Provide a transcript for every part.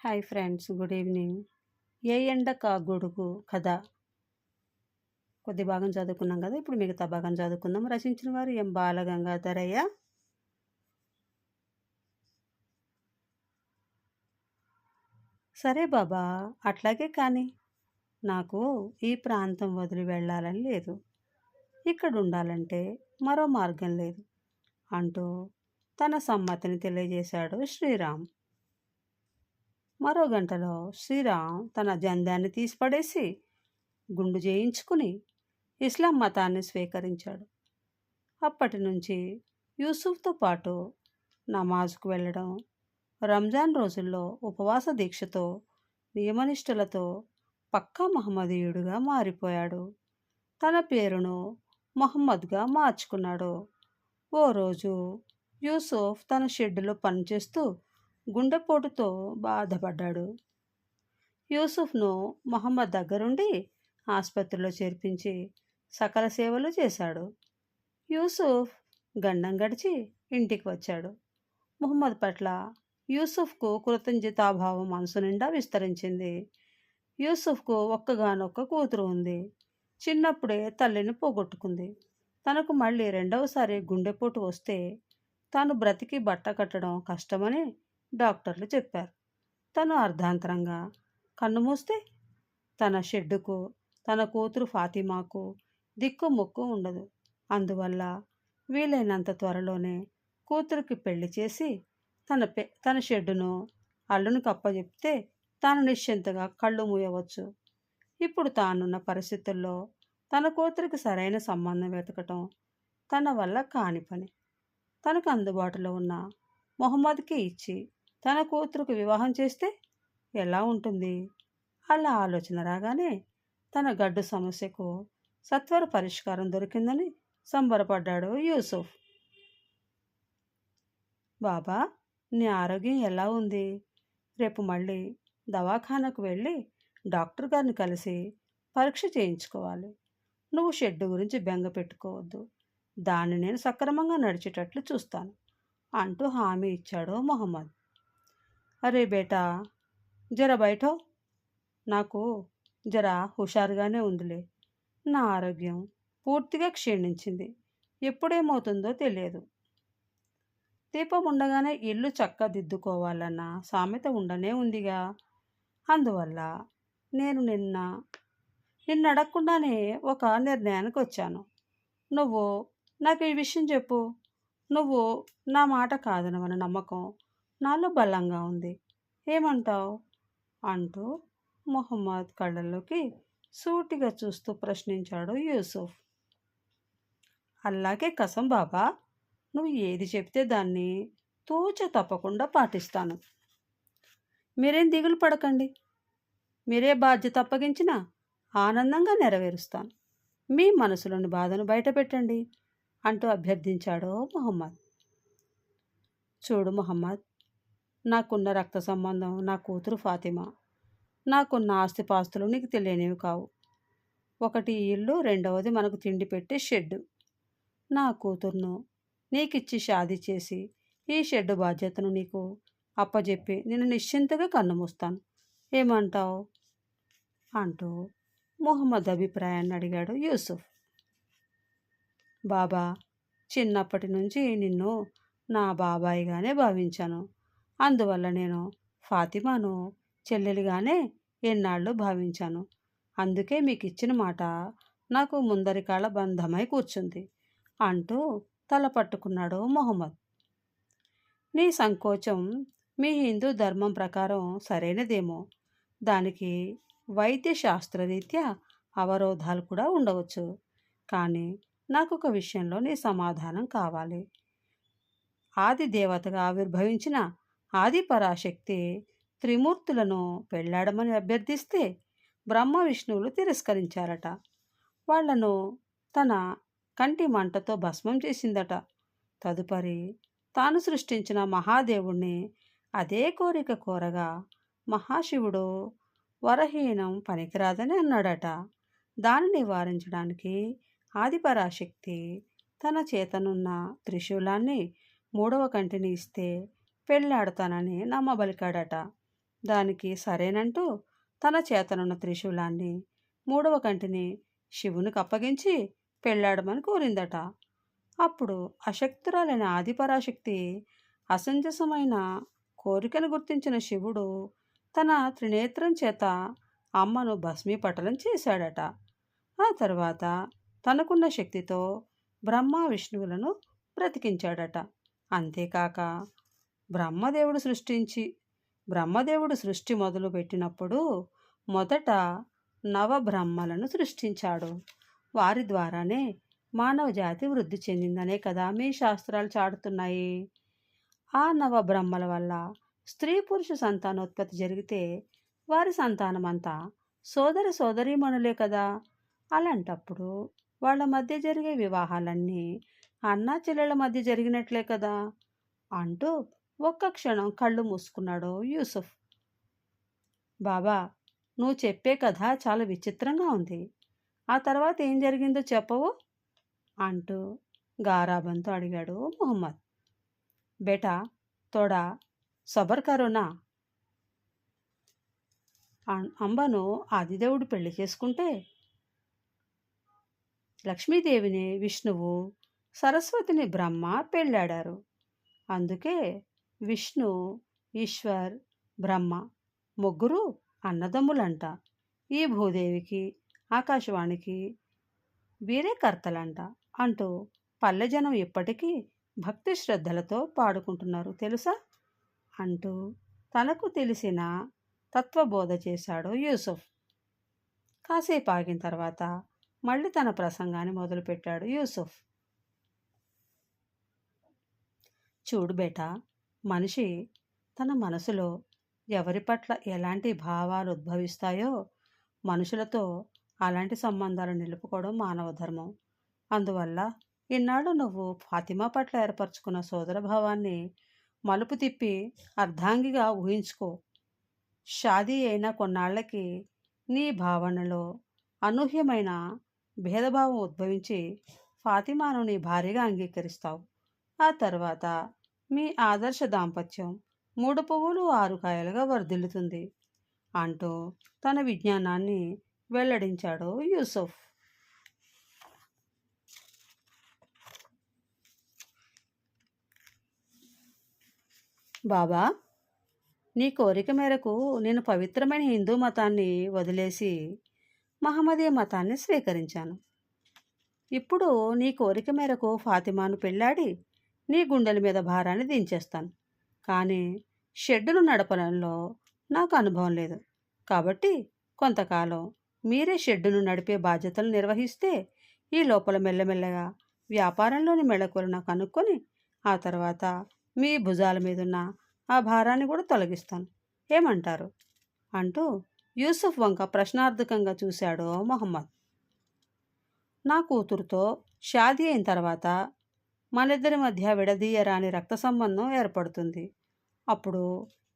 Hi friends good evening. ఏ ఎండ కా గొడుగు కథ కొద్ది భాగం చదువుకున్నాం కదా ఇప్పుడు మిగతా భాగం చదువుకుందాం. రచించిన వారు ఎం బాలగంగాధరయ్య? సరే బాబా అట్లాగే కానీ నాకు ఈ ప్రాంతం వదిలి వెళ్ళాలని లేదు. ఇక్కడ ఉండాలంటే మరో మార్గం లేదు అంటూ తన సమ్మతిని తెలియజేశాడు శ్రీరామ్. మరో గంటలో శ్రీరామ్ తన జందాన్ని తీసిపడేసి గుండు చేయించుకుని ఇస్లాం మతాన్ని స్వీకరించాడు. అప్పటి నుంచి యూసుఫ్తో పాటు నమాజ్కు వెళ్ళడం రంజాన్ రోజుల్లో ఉపవాస దీక్షతో నియమనిష్ఠులతో పక్కా మహమ్మదీయుడుగా మారిపోయాడు. తన పేరును మహమ్మద్గా మార్చుకున్నాడు. ఓ రోజు యూసుఫ్ తన షెడ్డులో పనిచేస్తూ గుండెపోటుతో బాధపడ్డాడు. యూసుఫ్ను మహమ్మద్ దగ్గరుండి ఆసుపత్రిలో చేర్పించి సకల సేవలు చేశాడు. యూసుఫ్ గండం గడిచి ఇంటికి వచ్చాడు. ముహమ్మద్ పట్ల యూసుఫ్కు కృతజ్ఞతాభావం మనసు నిండా విస్తరించింది. యూసుఫ్కు ఒక్కగానొక్క కూతురు ఉంది. చిన్నప్పుడే తల్లిని పోగొట్టుకుంది. తనకు మళ్ళీ రెండవసారి గుండెపోటు వస్తే తాను బ్రతికి బట్ట కట్టడం కష్టమని డాక్టర్లు చెప్పారు. తను అర్ధాంతరంగా కన్ను మూస్తే తన షెడ్డుకు తన కూతురు ఫాతిమాకు దిక్కు మొక్కు ఉండదు. అందువల్ల వీలైనంత త్వరలోనే కూతురికి పెళ్ళి చేసి తన పె తన షెడ్డును అల్లుని కప్పజెప్తే తాను నిశ్చింతగా కళ్ళు మూయవచ్చు. ఇప్పుడు తానున్న పరిస్థితుల్లో తన కూతురికి సరైన సంబంధం వెతకటం తన వల్ల కాని పని. తనకు అందుబాటులో ఉన్న మొహమ్మద్కి ఇచ్చి తన కూతురుకు వివాహం చేస్తే ఎలా ఉంటుంది? అలా ఆలోచన రాగానే తన గడ్డు సమస్యకు సత్వర పరిష్కారం దొరికిందని సంబరపడ్డాడు యూసుఫ్. బాబా నీ ఆరోగ్యం ఎలా ఉంది? రేపు మళ్ళీ దవాఖానకు వెళ్ళి డాక్టర్ గారిని కలిసి పరీక్ష చేయించుకోవాలి. నువ్వు షెడ్ గురించి బెంగ పెట్టుకోవద్దు. దాన్ని నేను సక్రమంగా నడిచేటట్లు చూస్తాను అంటూ హామీ ఇచ్చాడు మొహమ్మద్. అరే బేటా జర బయటో? నాకు జర హుషారుగానే ఉందిలే. నా ఆరోగ్యం పూర్తిగా క్షీణించింది. ఎప్పుడేమవుతుందో తెలియదు. దీపం ఉండగానే ఇల్లు చక్కదిద్దుకోవాలన్న సామెత ఉండనే ఉందిగా. అందువల్ల నేను నిన్న నిన్న అడగకుండానే ఒక నిర్ణయానికి వచ్చాను నువ్వు నాకు ఈ విషయం చెప్పు. నువ్వు నా మాట కాదనవన్న నమ్మకం నాలో బలంగా ఉంది. ఏమంటావు? అంటూ మొహమ్మద్ కళ్ళల్లోకి సూటిగా చూస్తూ ప్రశ్నించాడు యూసుఫ్. అలాగే కసం బాబా నువ్వు ఏది చెప్తే దాన్ని తూచ తప్పకుండా పాటిస్తాను. మీరేం దిగులు పడకండి. మీరే బాధ్యత అప్పగించినా ఆనందంగా నెరవేరుస్తాను. మీ మనసులోని బాధను బయటపెట్టండి అంటూ అభ్యర్థించాడు మొహమ్మద్. చూడు మొహమ్మద్ నాకున్న రక్త సంబంధం నా కూతురు ఫాతిమా. నాకున్న ఆస్తిపాస్తులు నీకు తెలియనివి కావు. ఒకటి ఇల్లు రెండవది మనకు తిండి పెట్టే షెడ్డు. నా కూతుర్ను నీకిచ్చి షాదీ చేసి ఈ షెడ్డు బాధ్యతను నీకు అప్పజెప్పి నేను నిశ్చింతగా కన్నుమూస్తాను. ఏమంటావు? అంటూ మొహమ్మద్ అభిప్రాయాన్ని అడిగాడు యూసుఫ్. బాబా చిన్నప్పటి నుంచి నిన్ను నా బాబాయిగానే భావించాను. అందువల్ల నేను ఫాతిమాను చెల్లెలిగానే ఎన్నాళ్ళు భావించాను. అందుకే మీకు ఇచ్చిన మాట నాకు ముందరికాళ్ళ బంధమై కూర్చుంది అంటూ తల పట్టుకున్నాడు మొహమ్మద్. నీ సంకోచం మీ హిందూ ధర్మం ప్రకారం సరైనదేమో. దానికి వైద్య శాస్త్రరీత్యా అవరోధాలు కూడా ఉండవచ్చు. కానీ నాకు ఒక విషయంలో నీ సమాధానం కావాలి. ఆది దేవతగా ఆవిర్భవించిన ఆదిపరాశక్తి త్రిమూర్తులను పెళ్ళాడమని అభ్యర్థిస్తే బ్రహ్మ విష్ణువులు తిరస్కరించారట. వాళ్ళను తన కంటి మంటతో భస్మం చేసిందట. తదుపరి తాను సృష్టించిన మహాదేవుణ్ణి అదే కోరిక కోరగా మహాశివుడు వరహీనం పనికిరాదని అన్నాడట. దాన్ని నివారించడానికి ఆదిపరాశక్తి తన చేతనున్న త్రిశూలాన్ని మూడవ కంటిని ఇస్తే పెళ్ళాడతానని నమ్మబలికాడట. దానికి సరేనంటూ తన చేతనున్న త్రిశూలాన్ని మూడవ కంటిని శివునికి అప్పగించి పెళ్ళాడమని కోరిందట. అప్పుడు అశక్తురాలైన ఆదిపరాశక్తి అసంజసమైన కోరికను గుర్తించిన శివుడు తన త్రినేత్రం చేత అమ్మను భస్మీపటలం చేశాడట. ఆ తర్వాత తనకున్న శక్తితో బ్రహ్మ విష్ణువులను బ్రతికించాడట. అంతేకాక బ్రహ్మదేవుడు సృష్టించి బ్రహ్మదేవుడు సృష్టి మొదలుపెట్టినప్పుడు మొదట నవబ్రహ్మలను సృష్టించాడు. వారి ద్వారానే మానవ జాతి వృద్ధి చెందిందనే కదా మీ శాస్త్రాలు చాటుతున్నాయి. ఆ నవబ్రహ్మల వల్ల స్త్రీ పురుష సంతానోత్పత్తి జరిగితే వారి సంతానమంతా సోదర సోదరీమణులే కదా. అలాంటప్పుడు వాళ్ళ మధ్య జరిగే వివాహాలన్నీ అన్నా చెల్లెళ్ళ మధ్య జరిగినట్లే కదా అంటూ ఒక్క క్షణం కళ్ళు మూసుకున్నాడు యూసుఫ్. బాబా నువ్వు చెప్పే కథ చాలా విచిత్రంగా ఉంది. ఆ తర్వాత ఏం జరిగిందో చెప్పవు? అంటూ గారాబంతో అడిగాడు మొహమ్మద్. బేటా తోడా సబర్ కరోనా? అంబను ఆదిదేవుడు పెళ్ళి చేసుకుంటే? లక్ష్మీదేవిని విష్ణువు సరస్వతిని బ్రహ్మ పెళ్ళాడారు. అందుకే విష్ణు ఈశ్వర్ బ్రహ్మ ముగ్గురు అన్నదమ్ములంట. ఈ భూదేవికి ఆకాశవాణికి వీరే కర్తలంట అంటూ పల్లెజనం ఇప్పటికీ భక్తి శ్రద్ధలతో పాడుకుంటున్నారు తెలుసా? అంటూ తనకు తెలిసిన తత్వబోధ చేశాడు యూసుఫ్. కాసేపు ఆగిన తర్వాత మళ్ళీ తన ప్రసంగాన్ని మొదలుపెట్టాడు యూసుఫ్. చూడు బేటా మనిషి తన మనసులో ఎవరి పట్ల ఎలాంటి భావాలు ఉద్భవిస్తాయో మనుషులతో అలాంటి సంబంధాలు నిలుపుకోవడం మానవ ధర్మం. అందువల్ల ఇన్నాళ్ళు నువ్వు ఫాతిమా పట్ల ఏర్పరచుకున్న సోదర భావాన్ని మలుపు తిప్పి అర్ధాంగిగా ఊహించుకో. షాదీ అయిన కొన్నాళ్ళకి నీ భావనలో అనూహ్యమైన భేదభావం ఉద్భవించి ఫాతిమాను నీ భార్యగా అంగీకరిస్తావు. ఆ తర్వాత మీ ఆదర్శ దాంపత్యం మూడు పువ్వులు ఆరు కాయలుగా వర్ధిల్లుతుంది అంటూ తన విజ్ఞానాన్ని వెల్లడించాడు యూసుఫ్. బాబా నీ కోరిక మేరకు నేను పవిత్రమైన హిందూ మతాన్ని వదిలేసి మహమ్మదీయ మతాన్ని స్వీకరించాను. ఇప్పుడు నీ కోరిక మేరకు ఫాతిమాను పెళ్ళాడి నీ గుండెల మీద భారాన్ని దించేస్తాను. కానీ షెడ్డును నడపడంలో నాకు అనుభవం లేదు. కాబట్టి కొంతకాలం మీరే షెడ్డును నడిపే బాధ్యతలు నిర్వహిస్తే ఈ లోపల మెల్లమెల్లగా వ్యాపారంలోని మెళకువలను కనుక్కొని ఆ తర్వాత మీ భుజాల మీదున్న ఆ భారాన్ని కూడా తొలగిస్తాను. ఏమంటారు? అంటూ యూసుఫ్ వంక ప్రశ్నార్థకంగా చూశాడు మొహమ్మద్. నా కూతురుతో షాదీ అయిన తర్వాత మనిద్దరి మధ్య విడదీయరాని రక్త సంబంధం ఏర్పడుతుంది. అప్పుడు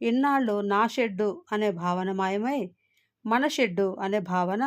ఇన్నాళ్ళు నా షెడ్డు అనే భావన మాయమై మన షెడ్డు అనే భావన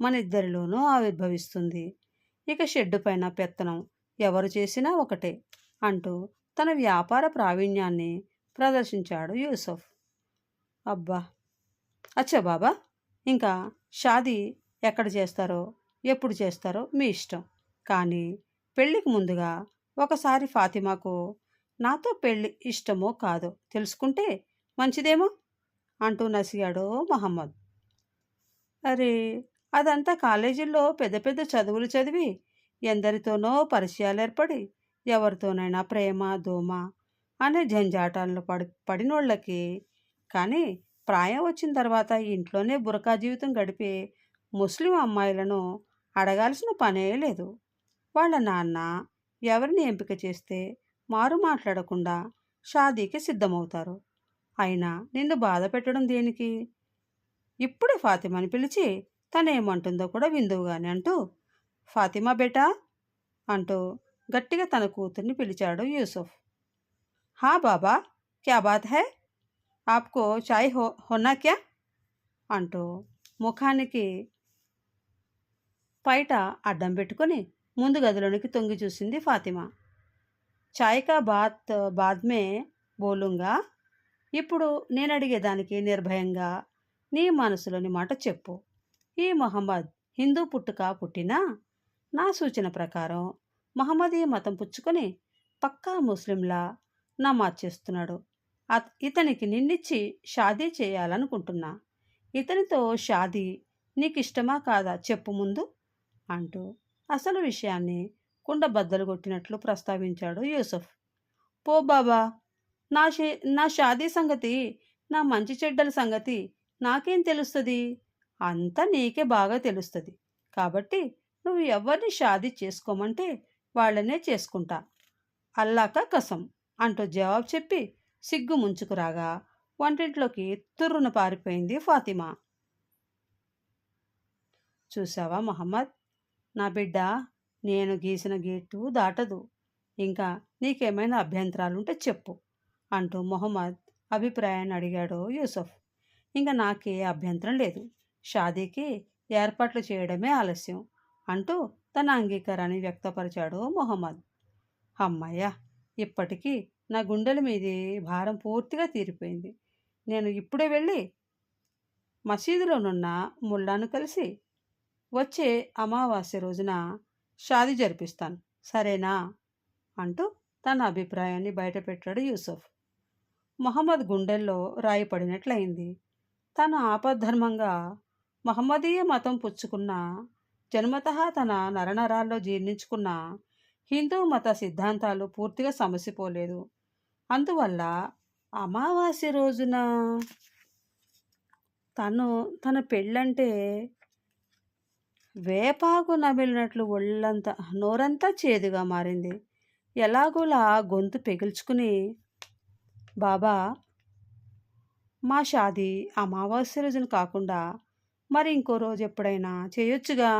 మన ఇద్దరిలోనూ ఆవిర్భవిస్తుంది. ఇక షెడ్డు పైన పెత్తనం ఎవరు చేసినా ఒకటే అంటూ తన వ్యాపార ప్రావీణ్యాన్ని ప్రదర్శించాడు యూసఫ్. అబ్బా! అచ్చా బాబా! ఇంకా షాదీ ఎక్కడ చేస్తారో ఎప్పుడు చేస్తారో మీ ఇష్టం. కానీ పెళ్ళికి ముందుగా ఒకసారి ఫాతిమాకు నాతో పెళ్ళి ఇష్టమో కాదో తెలుసుకుంటే మంచిదేమో? అంటూ నసిగాడు మహమ్మద్. అరే అదంతా కాలేజీల్లో పెద్ద పెద్ద చదువులు చదివి ఎందరితోనో పరిచయాలు ఏర్పడి ఎవరితోనైనా ప్రేమ దోమ అనే జంజాటాలను పడి పడినోళ్ళకి. కానీ ప్రాయం వచ్చిన తర్వాత ఇంట్లోనే బురకా జీవితం గడిపే ముస్లిం అమ్మాయిలను అడగాల్సిన పనే లేదు. వాళ్ళ నాన్న ఎవరిని ఎంపిక చేస్తే మారు మాట్లాడకుండా షాదీకి సిద్ధమవుతారు. అయినా నిన్ను బాధ పెట్టడం దేనికి? ఇప్పుడే ఫాతిమాని పిలిచి తనేమంటుందో కూడా విందువుగాని అంటూ ఫాతిమా బేటా అంటూ గట్టిగా తన కూతుర్ని పిలిచాడు యూసుఫ్. హా బాబా క్యా బాత్ హై? ఆప్కో చాయ్ హో హోనా క్యా? అంటూ ముఖానికి పైట అడ్డం పెట్టుకొని ముందు గదిలోనికి తొంగి చూసింది ఫాతిమా. చాయ్కా బాత్ బాద్ మే బోలుంగా ఇప్పుడు నేను అడిగేదానికి నిర్భయంగా నీ మనసులోని మాట చెప్పు. ఈ మహమ్మద్ హిందూ పుట్టుక పుట్టినా నా సూచన ప్రకారం మహమ్మదీ మతం పుచ్చుకొని పక్కా ముస్లింలా నమాజ్ చేస్తున్నాడు. అత- ఇతనికి నిన్నిచ్చి షాదీ చేయాలనుకుంటున్నా. ఇతనితో షాదీ నీకు ఇష్టమా కాదా చెప్పు ముందు అంటూ అసలు విషయాన్ని కుండ బద్దలు కొట్టినట్లు ప్రస్తావించాడు యూసుఫ్. పో బాబా నా షే నా షాదీ సంగతి నా మంచి చెడ్డల సంగతి నాకేం తెలుస్తుంది? అంతా నీకే బాగా తెలుస్తుంది. కాబట్టి నువ్వు ఎవరిని షాదీ చేసుకోమంటే వాళ్ళనే చేసుకుంటా. అల్లాక కసం అంటూ జవాబు చెప్పి సిగ్గు ముంచుకురాగా వంటింట్లోకి తుర్రున పారిపోయింది ఫాతిమా. చూసావా మహమ్మద్? నా బిడ్డ నేను గీసిన గేటు దాటదు. ఇంకా నీకేమైనా అభ్యంతరాలుంటే చెప్పు అంటూ మొహమ్మద్ అభిప్రాయాన్ని అడిగాడు యూసఫ్. ఇంకా నాకే అభ్యంతరం లేదు. షాదీకి ఏర్పాట్లు చేయడమే ఆలస్యం అంటూ తన అంగీకారాన్ని వ్యక్తపరిచాడు మొహమ్మద్. అమ్మయ్య ఇప్పటికీ నా గుండెల మీది భారం పూర్తిగా తీరిపోయింది. నేను ఇప్పుడే వెళ్ళి మసీదులోనున్న ముల్లాను కలిసి వచ్చే అమావాస్య రోజున షాది జరిపిస్తాను. సరేనా? అంటూ తన అభిప్రాయాన్ని బయటపెట్టాడు యూసుఫ్. మహమ్మద్ గుండెల్లో రాయిపడినట్లయింది తన తను ఆపద్ధర్మంగా మహమ్మదీయ మతం పుచ్చుకున్న జన్మత తన నరనరాల్లో జీర్ణించుకున్న హిందూ మత సిద్ధాంతాలు పూర్తిగా సమసిపోలేదు. అందువల్ల అమావాస్య రోజున తను తన పెళ్ళంటే వేపాకు నమిలినట్లు ఒళ్ళంతా నోరంతా చేదుగా మారింది. ఎలాగోలా గొంతు పెగిల్చుకుని బాబా మా షాది అమావాస్య రోజున కాకుండా మరి ఇంకో రోజు ఎప్పుడైనా చేయొచ్చుగా?